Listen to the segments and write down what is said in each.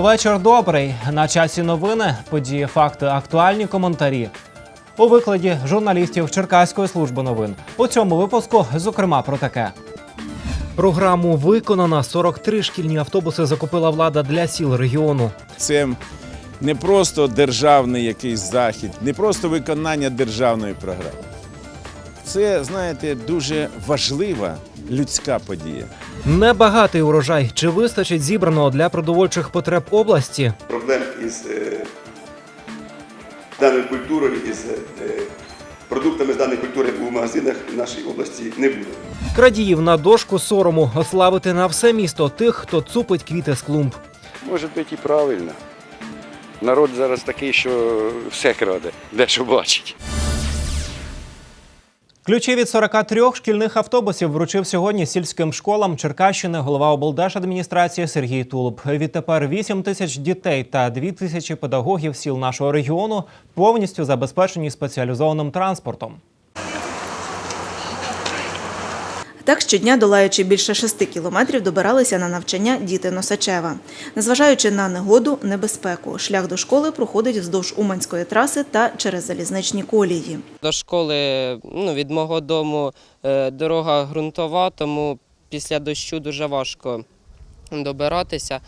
Вечір добрий. На часі новини, події, факти, актуальні коментарі. У викладі журналістів Черкаської служби новин. У цьому випуску, зокрема, про таке. Програму виконано. 43 шкільні автобуси закупила влада для сіл регіону. Це не просто державний якийсь захід, не просто виконання державної програми. Це, знаєте, дуже важлива людська подія. Небагатий урожай. Чи вистачить зібраного для продовольчих потреб області? проблем із е, даною культурою, із е, продуктами з даної культури у магазинах в нашій області не буде. Крадіїв на дошку сорому ославити на все місто тих, хто цупить квіти з клумб. Може бути і правильно. Народ зараз такий, що все краде, де що бачить. Ключі від 43 шкільних автобусів вручив сьогодні сільським школам Черкащини голова облдержадміністрації Сергій Тулуб. Відтепер 8 тисяч дітей та 2 тисячі педагогів сіл нашого регіону повністю забезпечені спеціалізованим транспортом. Так щодня, долаючи більше шести кілометрів, добиралися на навчання діти Носачева. Незважаючи на негоду, небезпеку, шлях до школи проходить вздовж Уманської траси та через залізничні колії. До школи ну, від мого дому е, дорога ґрунтова, тому після дощу дуже важко добиратися.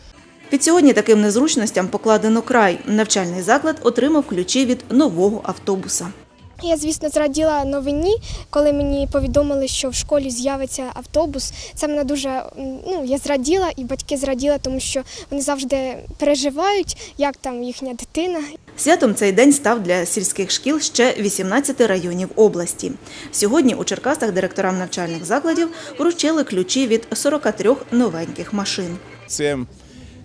Від сьогодні таким незручностям покладено край. Навчальний заклад отримав ключі від нового автобуса. Я, звісно, зраділа новині, коли мені повідомили, що в школі з'явиться автобус. Це мене дуже ну, я зраділа, і батьки зраділи, тому що вони завжди переживають, як там їхня дитина. Святом цей день став для сільських шкіл ще 18 районів області. Сьогодні у Черкасах директорам навчальних закладів вручили ключі від 43 новеньких машин. Це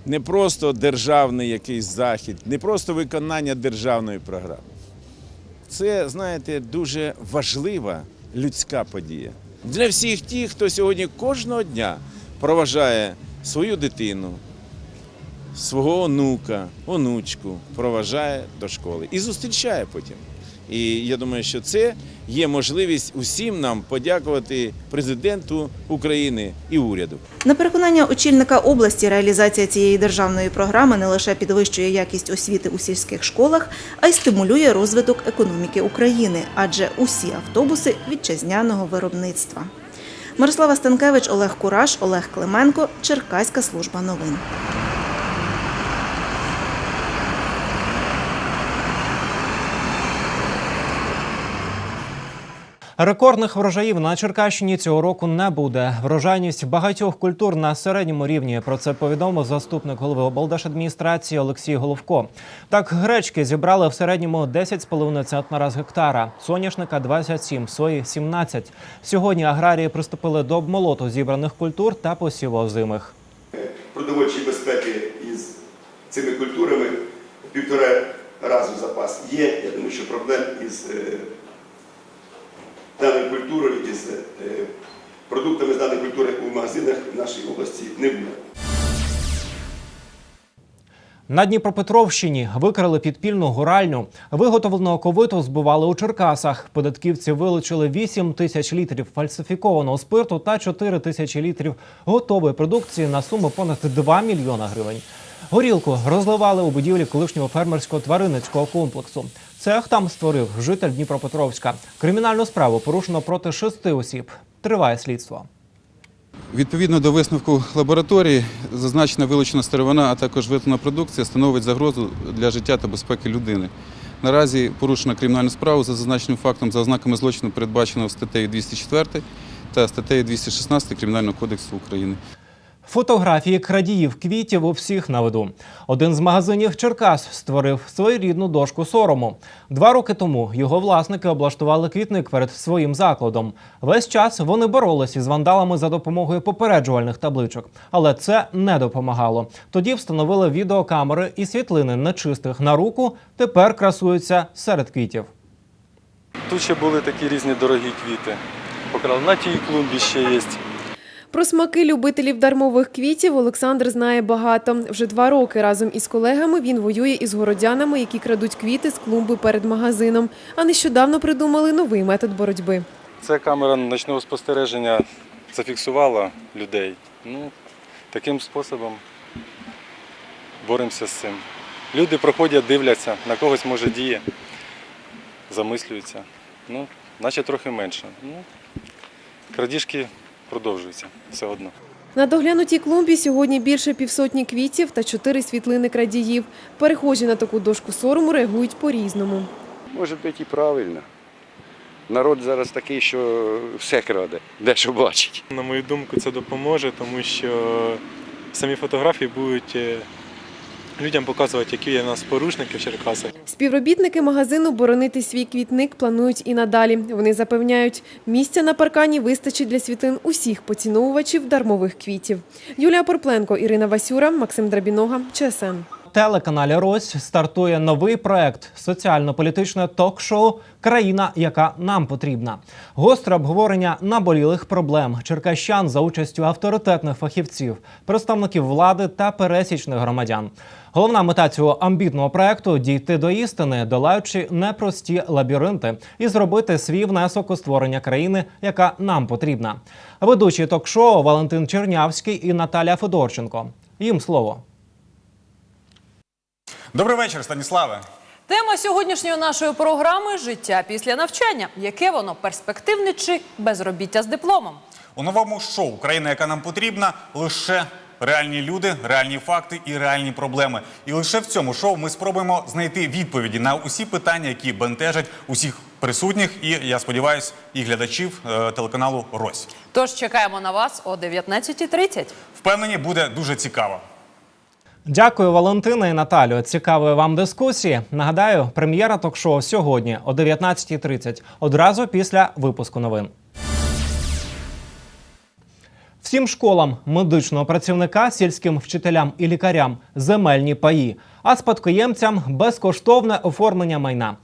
не просто державний якийсь захід, не просто виконання державної програми. Це, знаєте, дуже важлива людська подія. Для всіх тих, хто сьогодні кожного дня проважає свою дитину, свого онука, онучку, проважає до школи і зустрічає потім. І я думаю, що це є можливість усім нам подякувати президенту України і уряду. На переконання очільника області, реалізація цієї державної програми не лише підвищує якість освіти у сільських школах, а й стимулює розвиток економіки України, адже усі автобуси вітчизняного виробництва. Мирослава Станкевич, Олег Кураш, Олег Клименко, Черкаська служба новин. Рекордних врожаїв на Черкащині цього року не буде. Врожайність багатьох культур на середньому рівні. Про це повідомив заступник голови облдержадміністрації Олексій Головко. Так, гречки зібрали в середньому 10,5 центнера з гектара, соняшника 27, сої 17. Сьогодні аграрії приступили до обмолоту зібраних культур та посіву озимих. Продовольчої безпеки із цими культурами півтора разу запас є. Я думаю, що проблем із культурою, із е, продуктами з культури у магазинах в нашій області не буде. На Дніпропетровщині викрили підпільну гуральню. Виготовленого ковиту збували у Черкасах. Податківці вилучили 8 тисяч літрів фальсифікованого спирту та 4 тисячі літрів готової продукції на суму понад 2 мільйона гривень. Горілку розливали у будівлі колишнього фермерського тваринницького комплексу. Цех там створив житель Дніпропетровська. Кримінальну справу порушено проти шести осіб. Триває слідство. Відповідно до висновку лабораторії, зазначена вилучена сировина, а також виготовлена продукція становить загрозу для життя та безпеки людини. Наразі порушено кримінальну справу за зазначеним фактом за ознаками злочину, передбаченого статтею 204 та статтею 216 Кримінального кодексу України. Фотографії крадіїв квітів у всіх на виду. Один з магазинів Черкас створив своєрідну дошку сорому. Два роки тому його власники облаштували квітник перед своїм закладом. Весь час вони боролися із вандалами за допомогою попереджувальних табличок, але це не допомагало. Тоді встановили відеокамери і світлини нечистих на руку. Тепер красуються серед квітів. Тут ще були такі різні дорогі квіти. Покрали на тій клумбі ще є. Про смаки любителів дармових квітів Олександр знає багато. Вже два роки разом із колегами він воює із городянами, які крадуть квіти з клумби перед магазином. А нещодавно придумали новий метод боротьби. Це камера ночного спостереження зафіксувала людей. Ну, таким способом боремося з цим. Люди проходять, дивляться, на когось може діє, замислюються. Ну, наче трохи менше. Ну, крадіжки продовжуються все одно. На доглянутій клумбі сьогодні більше півсотні квітів та чотири світлини крадіїв. Перехожі на таку дошку сорому реагують по-різному. Може бути і правильно. Народ зараз такий, що все краде, де що бачить. На мою думку, це допоможе, тому що самі фотографії будуть е, людям показувати, які є в нас порушники в Черкасах. Співробітники магазину боронити свій квітник планують і надалі. Вони запевняють, місця на паркані вистачить для світлин усіх поціновувачів дармових квітів. Юлія Порпленко, Ірина Васюра, Максим Драбінога, ЧСН. телеканалі Рось стартує новий проект соціально-політичне ток-шоу Країна, яка нам потрібна. Гостре обговорення наболілих проблем черкащан за участю авторитетних фахівців, представників влади та пересічних громадян. Головна мета цього амбітного проекту дійти до істини, долаючи непрості лабіринти, і зробити свій внесок у створення країни, яка нам потрібна. Ведучі ток-шоу Валентин Чернявський і Наталя Федорченко. Їм слово. Добрий вечір, Станіславе. Тема сьогоднішньої нашої програми життя після навчання. Яке воно перспективне чи безробіття з дипломом? У новому шоу Країна, яка нам потрібна, лише реальні люди, реальні факти і реальні проблеми. І лише в цьому шоу ми спробуємо знайти відповіді на усі питання, які бентежать усіх присутніх, і я сподіваюся, і глядачів е, телеканалу Рось. Тож чекаємо на вас о 19.30. Впевнені, буде дуже цікаво. Дякую, Валентина і Наталю. Цікавої вам дискусії. Нагадаю, прем'єра ток-шоу сьогодні о 19.30, одразу після випуску новин. Всім школам, медичного працівника, сільським вчителям і лікарям земельні паї, а спадкоємцям безкоштовне оформлення майна.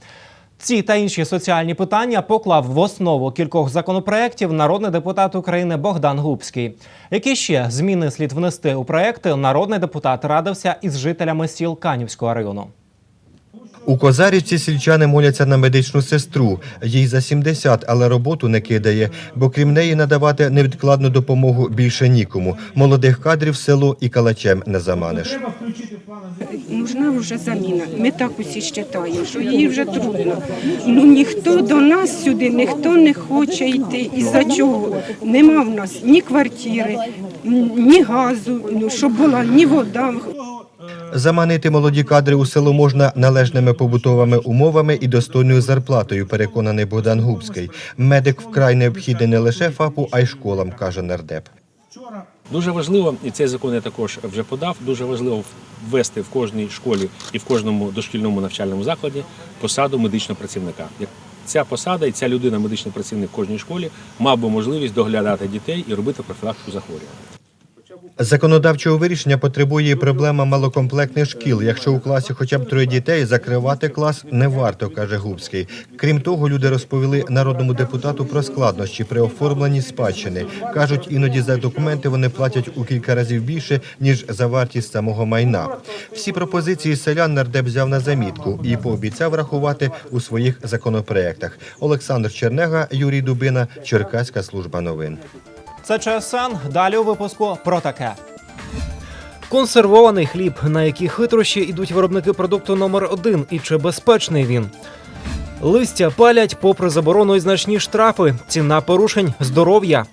Ці та інші соціальні питання поклав в основу кількох законопроєктів народний депутат України Богдан Губський. Які ще зміни слід внести у проекти, народний депутат радився із жителями сіл Канівського району. У Козарівці сільчани моляться на медичну сестру. Їй за 70, але роботу не кидає, бо крім неї надавати невідкладну допомогу більше нікому. Молодих кадрів село і калачем не заманиш. Нужна вже заміна. Ми так усі вважаємо, що їй вже трудно. Ну ніхто до нас сюди, ніхто не хоче йти. Із-за чого? Нема в нас ні квартири, ні газу, ну, щоб була ні вода. Заманити молоді кадри у село можна належними побутовими умовами і достойною зарплатою, переконаний Богдан Губський. Медик вкрай необхідний не лише ФАПу, а й школам, каже нардеп. Дуже важливо, і цей закон я також вже подав. Дуже важливо ввести в кожній школі і в кожному дошкільному навчальному закладі посаду медичного працівника. Ця посада і ця людина, медичний працівник в кожній школі, мав би можливість доглядати дітей і робити профілактику захворювань. Законодавчого вирішення потребує і проблема малокомплектних шкіл. Якщо у класі хоча б троє дітей, закривати клас не варто, каже Губський. Крім того, люди розповіли народному депутату про складнощі при оформленні спадщини. кажуть, іноді за документи вони платять у кілька разів більше ніж за вартість самого майна. Всі пропозиції селян нардеп взяв на замітку і пообіцяв рахувати у своїх законопроектах. Олександр Чернега, Юрій Дубина, Черкаська служба новин. Це ЧСН. Далі у випуску про таке. Консервований хліб, на які хитрощі йдуть виробники продукту номер один, і чи безпечний він. Листя палять попри заборону і значні штрафи. Ціна порушень здоров'я.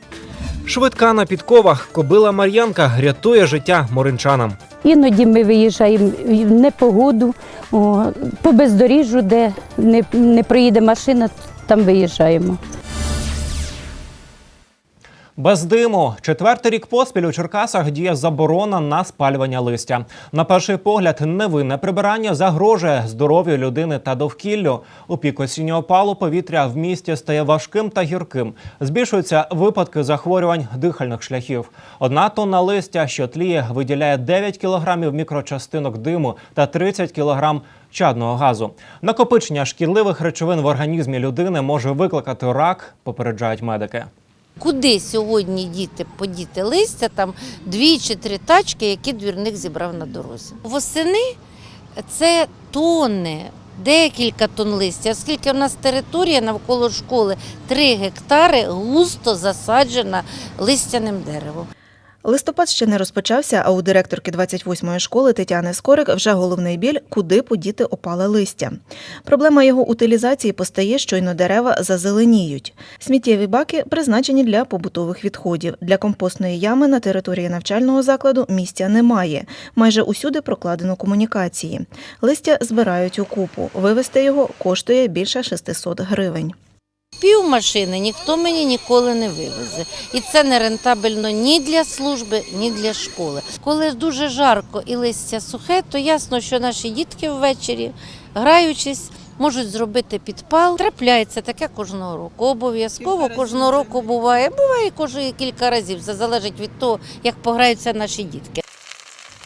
Швидка на підковах. Кобила Мар'янка рятує життя моринчанам. Іноді ми виїжджаємо в непогоду, о, по бездоріжжю, де не, не проїде машина, там виїжджаємо. Без диму четвертий рік поспіль у Черкасах діє заборона на спалювання листя. На перший погляд, невинне прибирання загрожує здоров'ю людини та довкіллю. У пік осіннього палу повітря в місті стає важким та гірким. Збільшуються випадки захворювань дихальних шляхів. Одна тонна листя, що тліє, виділяє 9 кілограмів мікрочастинок диму та 30 кілограм чадного газу. Накопичення шкідливих речовин в організмі людини може викликати рак, попереджають медики. Куди сьогодні діти подіти листя, там дві чи три тачки, які двірник зібрав на дорозі. Восени це тонни, декілька тонн листя, оскільки в нас територія навколо школи 3 гектари густо засаджена листяним деревом. Листопад ще не розпочався, а у директорки 28-ї школи Тетяни Скорик вже головний біль, куди подіти опале листя. Проблема його утилізації постає, щойно дерева зазеленіють. Сміттєві баки призначені для побутових відходів. Для компостної ями на території навчального закладу місця немає. Майже усюди прокладено комунікації. Листя збирають у купу. Вивезти його коштує більше 600 гривень. Пів машини ніхто мені ніколи не вивезе. І це не рентабельно ні для служби, ні для школи. Коли дуже жарко і листя сухе, то ясно, що наші дітки ввечері, граючись, можуть зробити підпал. Трапляється таке кожного року. Обов'язково кожного року буває. Буває кожні кілька разів. Це залежить від того, як пограються наші дітки.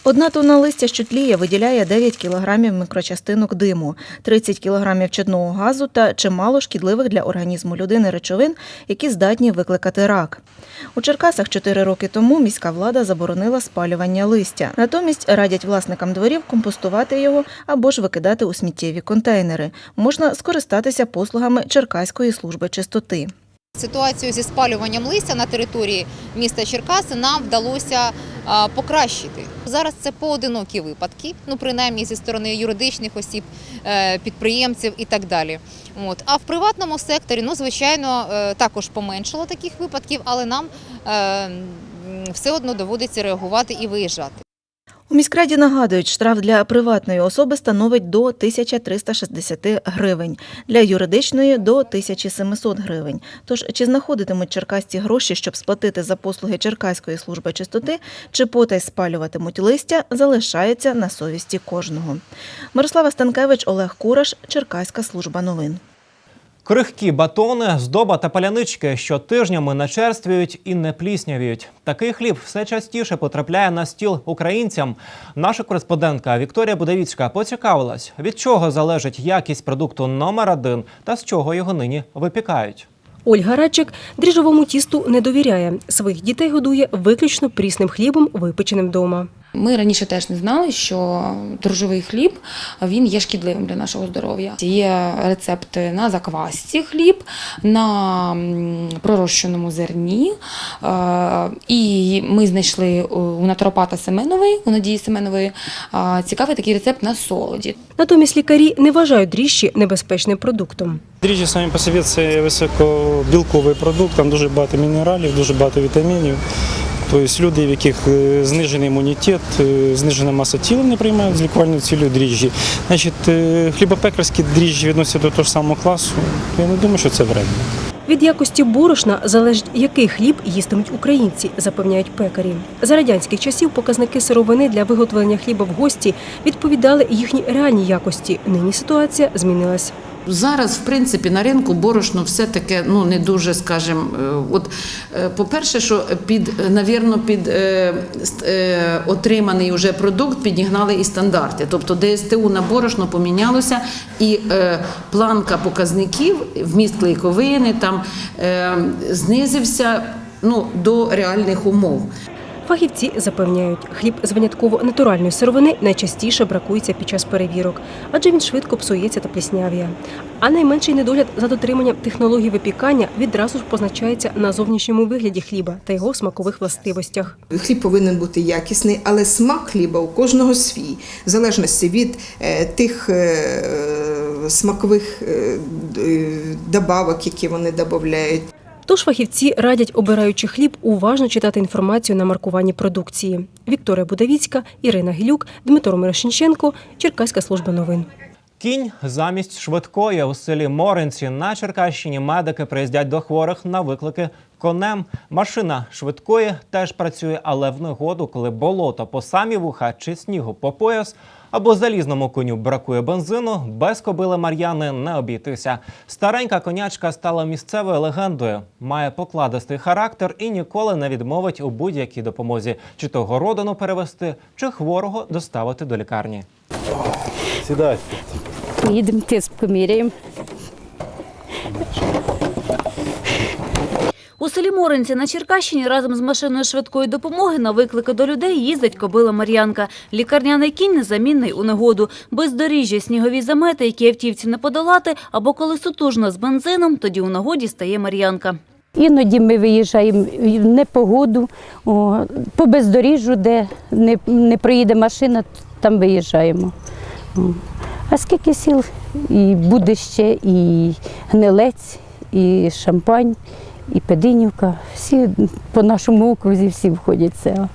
Одна тонна листя, що тліє, виділяє 9 кілограмів мікрочастинок диму, 30 кілограмів чадного газу та чимало шкідливих для організму людини речовин, які здатні викликати рак. У Черкасах 4 роки тому міська влада заборонила спалювання листя. Натомість радять власникам дворів компостувати його або ж викидати у сміттєві контейнери. Можна скористатися послугами Черкаської служби чистоти. Ситуацію зі спалюванням листя на території міста Черкаси нам вдалося покращити. Зараз це поодинокі випадки, ну принаймні зі сторони юридичних осіб, е, підприємців і так далі. От. А в приватному секторі, ну звичайно, е, також поменшало таких випадків, але нам е, все одно доводиться реагувати і виїжджати. У міськраді нагадують, штраф для приватної особи становить до 1360 гривень, для юридичної – до 1700 гривень. Тож, чи знаходитимуть черкасці гроші, щоб сплатити за послуги Черкаської служби чистоти, чи потай спалюватимуть листя, залишається на совісті кожного. Мирослава Станкевич, Олег Кураш, Черкаська служба новин. Крихкі батони, здоба та палянички, що тижнями начерствують і не пліснявіють. Такий хліб все частіше потрапляє на стіл українцям. Наша кореспондентка Вікторія Будавіцька поцікавилась, від чого залежить якість продукту номер один та з чого його нині випікають. Ольга Радчик дріжджовому тісту не довіряє. Своїх дітей годує виключно прісним хлібом, випеченим вдома. Ми раніше теж не знали, що дрожжовий хліб він є шкідливим для нашого здоров'я. Є рецепти на заквасці хліб, на пророщеному зерні. Е, І ми знайшли у натуропата Семенової, у Надії Семенової, е, цікавий такий рецепт на солоді. Натомість лікарі не вважають дріжджі небезпечним продуктом. Дріжджі самі по собі це високобілковий продукт, там дуже багато мінералів, дуже багато вітамінів. Тобто люди, в яких е, знижений імунітет, е, знижена маса тіла, не приймають з лікувальною цілею дріжджі. Значить, е, хлібопекарські дріжджі відносяться до того ж самого класу. Я не думаю, що це вредно. Від якості борошна залежить, який хліб їстимуть українці, запевняють пекарі. За радянських часів показники сировини для виготовлення хліба в гості відповідали їхній реальній якості. Нині ситуація змінилась. Зараз, в принципі, на ринку борошно все таке ну не дуже, скажімо, е, от е, по-перше, що під навірно, під е, е, отриманий уже продукт підігнали і стандарти. Тобто ДСТУ на борошно помінялося, і е, планка показників, вміст клейковини там е, знизився ну, до реальних умов. Фахівці запевняють, хліб з винятково натуральної сировини найчастіше бракується під час перевірок, адже він швидко псується та пліснявіє. А найменший недогляд за дотриманням технологій випікання відразу ж позначається на зовнішньому вигляді хліба та його смакових властивостях. Хліб повинен бути якісний, але смак хліба у кожного свій, в залежності від е, тих е, смакових е, добавок, які вони додають. Тож фахівці радять, обираючи хліб, уважно читати інформацію на маркуванні продукції. Вікторія Будавіцька, Ірина Гілюк, Дмитро Мирошниченко, Черкаська служба новин. Кінь замість швидкої у селі Моринці на Черкащині медики приїздять до хворих на виклики конем. Машина швидкої теж працює, але в негоду, коли болото по самі вуха чи снігу по пояс або залізному коню бракує бензину, без кобили Мар'яни не обійтися. Старенька конячка стала місцевою легендою, має покладистий характер і ніколи не відмовить у будь-якій допомозі, чи то городину перевести, чи хворого доставити до лікарні. Сідай. Поїдемо тиск поміряємо. У селі Моринці на Черкащині разом з машиною швидкої допомоги на виклики до людей їздить кобила Мар'янка. Лікарняний кінь незамінний у негоду. Бездоріжжя, снігові замети, які автівці не подолати, або коли сутужно з бензином, тоді у нагоді стає Мар'янка. Іноді ми виїжджаємо в непогоду, по бездоріжжю, де не, проїде машина, там виїжджаємо. А скільки сіл? І Будище, і Гнилець, і Шампань, і Пединівка. Всі по нашому окрузі всі входять в село.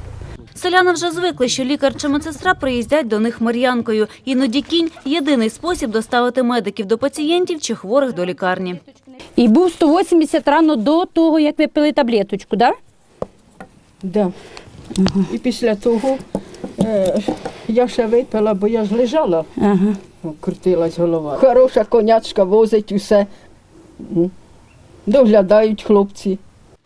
Селяни вже звикли, що лікар чи медсестра приїздять до них мар'янкою. Іноді кінь – єдиний спосіб доставити медиків до пацієнтів чи хворих до лікарні. І був 180 рано до того, як ви пили таблеточку, так? Да. І після того е, я ще випила, бо я ж лежала, Ага. Крутилась голова. Хороша конячка возить усе. Доглядають хлопці.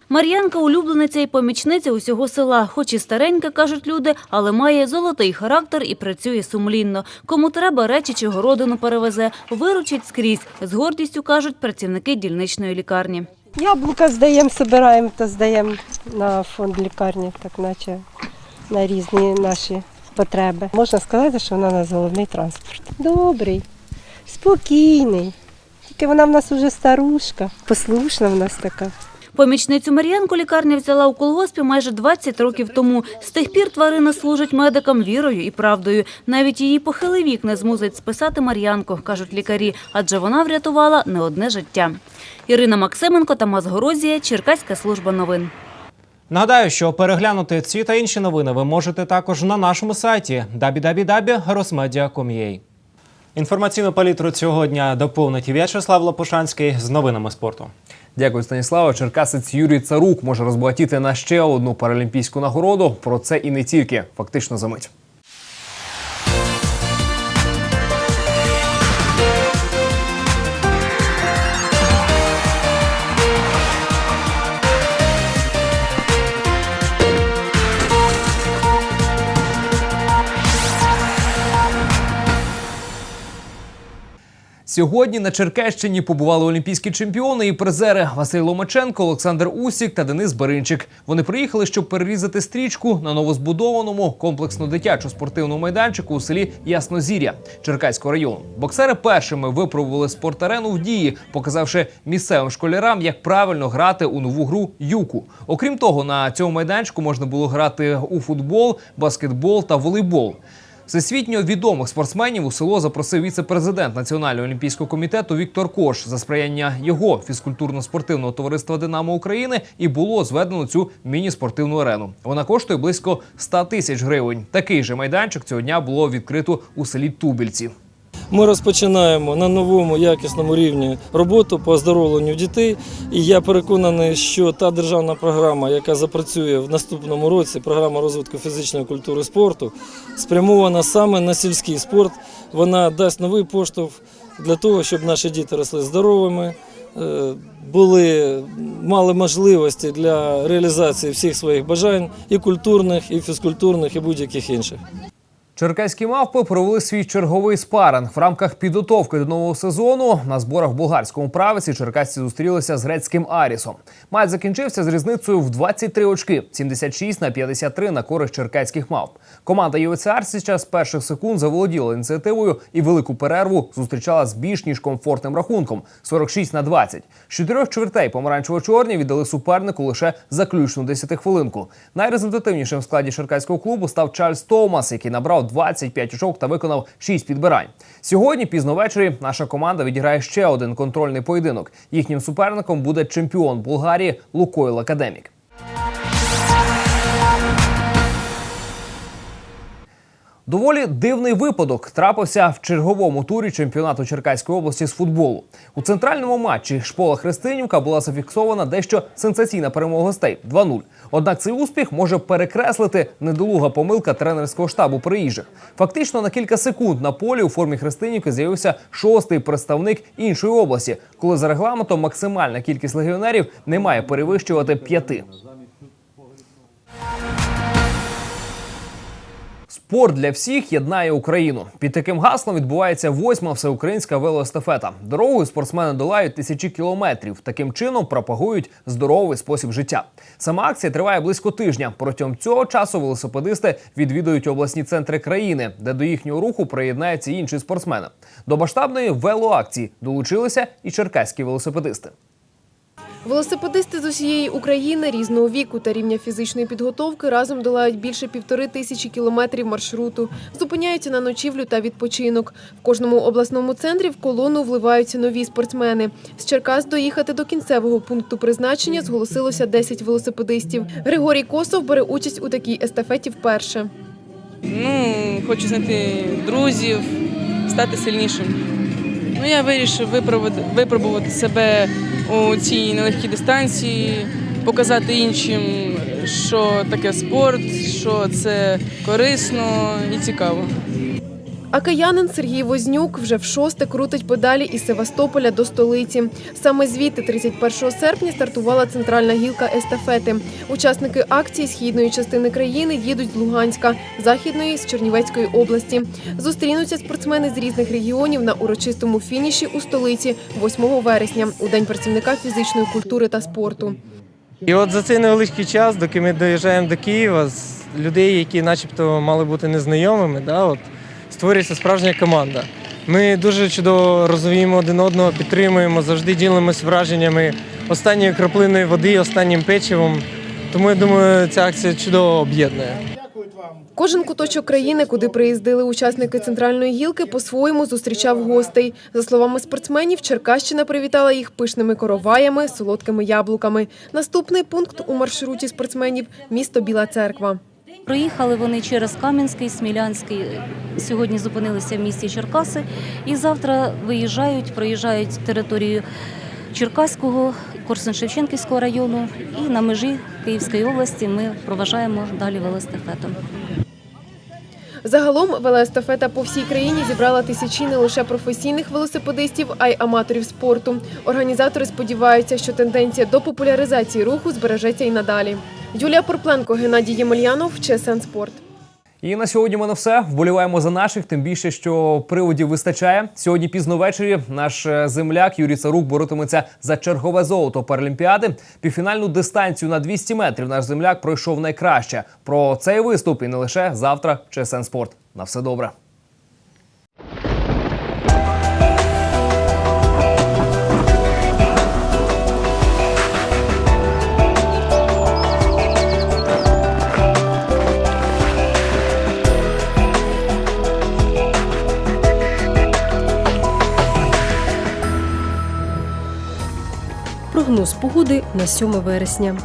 Мар'янка – улюблениця і помічниця усього села. Хоч і старенька, кажуть люди, але має золотий характер і працює сумлінно. Кому треба, речі чи городину перевезе. Виручить скрізь. З гордістю, кажуть працівники дільничної лікарні. Яблука здаємо, збираємо та здаємо на фонд лікарні, так наче на різні наші потреби. Можна сказати, що вона у нас головний транспорт. Добрий, спокійний. Тільки вона в нас уже старушка, послушна в нас така. Помічницю Мар'янку лікарня взяла у колгоспі майже 20 років тому. З тих пір тварина служить медикам вірою і правдою. Навіть її похилий вік не змусить списати Мар'янку, кажуть лікарі, адже вона врятувала не одне життя. Ірина Максименко, Тамас Горозія, Черкаська служба новин. Нагадаю, що переглянути ці та інші новини ви можете також на нашому сайті www.rosmedia.com.ua. Інформаційну палітру цього дня доповнить В'ячеслав Лопушанський з новинами спорту. Дякую, Станіслава. Черкасець Юрій Царук може розбагатіти на ще одну паралімпійську нагороду. Про це і не тільки. Фактично за мить. Сьогодні на Черкащині побували олімпійські чемпіони і призери Василь Ломаченко, Олександр Усік та Денис Баринчик. Вони приїхали, щоб перерізати стрічку на новозбудованому комплексно-дитячо-спортивному майданчику у селі Яснозір'я Черкаського району. Боксери першими випробували спорт-арену в дії, показавши місцевим школярам, як правильно грати у нову гру юку. Окрім того, на цьому майданчику можна було грати у футбол, баскетбол та волейбол. Всесвітньо відомих спортсменів у село запросив віце-президент Національного олімпійського комітету Віктор Кош за сприяння його фізкультурно-спортивного товариства Динамо України і було зведено цю міні-спортивну арену. Вона коштує близько 100 тисяч гривень. Такий же майданчик цього дня було відкрито у селі Тубільці. Ми розпочинаємо на новому якісному рівні роботу по оздоровленню дітей. І я переконаний, що та державна програма, яка запрацює в наступному році, програма розвитку фізичної культури спорту, спрямована саме на сільський спорт. Вона дасть новий поштовх для того, щоб наші діти росли здоровими. е, Були мали можливості для реалізації всіх своїх бажань і культурних, і фізкультурних, і будь-яких інших. Черкаські мавпи провели свій черговий спаринг в рамках підготовки до нового сезону. На зборах в болгарському правиці черкасці зустрілися з грецьким Арісом. Матч закінчився з різницею в 23 очки 76 на 53 на користь черкаських мавп. Команда ЮВЦ Арсіча з перших секунд заволоділа ініціативою і велику перерву зустрічала з більш ніж комфортним рахунком 46 на 20. З чотирьох чвертей помаранчево-чорні віддали супернику лише заключну 10 хвилинку. Найрезультативнішим в складі черкаського клубу став Чарльз Томас, який набрав 25 очок та виконав 6 підбирань. Сьогодні пізно ввечері наша команда відіграє ще один контрольний поєдинок. Їхнім суперником буде чемпіон Болгарії Лукойл Академік. Доволі дивний випадок трапився в черговому турі чемпіонату Черкаської області з футболу. У центральному матчі шпола Христинівка була зафіксована дещо сенсаційна перемога гостей 2-0. Однак цей успіх може перекреслити недолуга помилка тренерського штабу приїжджих. Фактично на кілька секунд на полі у формі Христинівки з'явився шостий представник іншої області, коли за регламентом максимальна кількість легіонерів не має перевищувати п'яти. Спорт для всіх єднає Україну. Під таким гаслом відбувається восьма всеукраїнська велоестафета. Дорогою спортсмени долають тисячі кілометрів. Таким чином пропагують здоровий спосіб життя. Сама акція триває близько тижня. Протягом цього часу велосипедисти відвідують обласні центри країни, де до їхнього руху приєднаються інші спортсмени. До масштабної велоакції долучилися і черкаські велосипедисти. Велосипедисти з усієї України різного віку та рівня фізичної підготовки разом долають більше півтори тисячі кілометрів маршруту, зупиняються на ночівлю та відпочинок. В кожному обласному центрі в колону вливаються нові спортсмени. З Черкас доїхати до кінцевого пункту призначення зголосилося 10 велосипедистів. Григорій Косов бере участь у такій естафеті вперше. Ну, хочу знайти друзів, стати сильнішим. Ну, я вирішив випробувати, випробувати себе у цій нелегкій дистанції, показати іншим, що таке спорт, що це корисно і цікаво. А киянин Сергій Вознюк вже в шосте крутить педалі із Севастополя до столиці. Саме звідти 31 серпня стартувала центральна гілка естафети. Учасники акції східної частини країни їдуть з Луганська, західної з Чернівецької області. Зустрінуться спортсмени з різних регіонів на урочистому фініші у столиці 8 вересня, у день працівника фізичної культури та спорту. І от за цей невеличкий час, доки ми доїжджаємо до Києва, з людей, які начебто мали бути незнайомими, да, от, створюється справжня команда. Ми дуже чудово розуміємо один одного, підтримуємо, завжди ділимось враженнями останньою краплиною води, останнім печивом. Тому я думаю, ця акція чудово об'єднує. Кожен куточок країни, куди приїздили учасники центральної гілки, по-своєму зустрічав гостей. За словами спортсменів, Черкащина привітала їх пишними короваями, солодкими яблуками. Наступний пункт у маршруті спортсменів місто Біла Церква. Проїхали вони через Кам'янський, Смілянський. Сьогодні зупинилися в місті Черкаси і завтра виїжджають, проїжджають територію Черкаського, Корсун-Шевченківського району і на межі Київської області ми проважаємо далі велостафету. Загалом велоестафета по всій країні зібрала тисячі не лише професійних велосипедистів, а й аматорів спорту. Організатори сподіваються, що тенденція до популяризації руху збережеться і надалі. Юлія Порпленко, Геннадій Ємельянов, ЧСН Спорт. І на сьогодні в мене все. Вболіваємо за наших, тим більше, що приводів вистачає. Сьогодні пізно ввечері наш е, земляк Юрій Царук боротиметься за чергове золото Паралімпіади. Півфінальну дистанцію на 200 метрів наш земляк пройшов найкраще. Про цей виступ і не лише завтра. ЧСН Спорт. На все добре. Прогноз погоди на 7 вересня.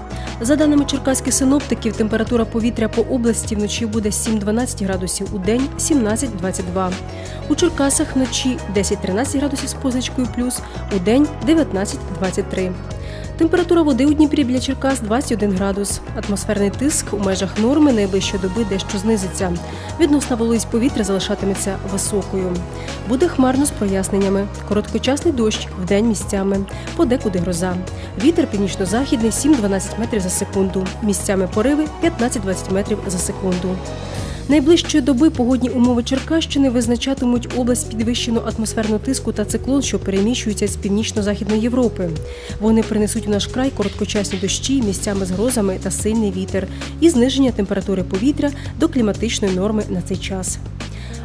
За даними черкаських синоптиків, температура повітря по області вночі буде 7-12 градусів, у день 17-22. У Черкасах вночі 10-13 градусів з позначкою плюс, у день 19-23. Температура води у Дніпрі біля Черкас 21 градус. Атмосферний тиск у межах норми найближчої доби дещо знизиться. Відносна вологість повітря залишатиметься високою. Буде хмарно з проясненнями. Короткочасний дощ вдень місцями. Подекуди гроза. Вітер північно-західний 7-12 метрів за секунду. Місцями пориви 15-20 метрів за секунду. Найближчої доби погодні умови Черкащини визначатимуть область підвищеного атмосферного тиску та циклон, що переміщується з північно-західної Європи. Вони принесуть у наш край короткочасні дощі місцями з грозами та сильний вітер і зниження температури повітря до кліматичної норми на цей час.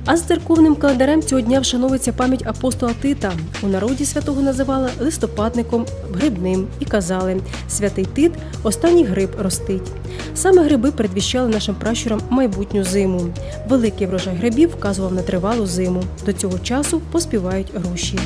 А з церковним календарем цього дня вшановується пам'ять апостола Тита. У народі святого називали листопадником грибним і казали святий Тит останній гриб ростить. Саме гриби передвіщали нашим пращурам майбутню зиму. Великий врожай грибів вказував на тривалу зиму. До цього часу поспівають груші.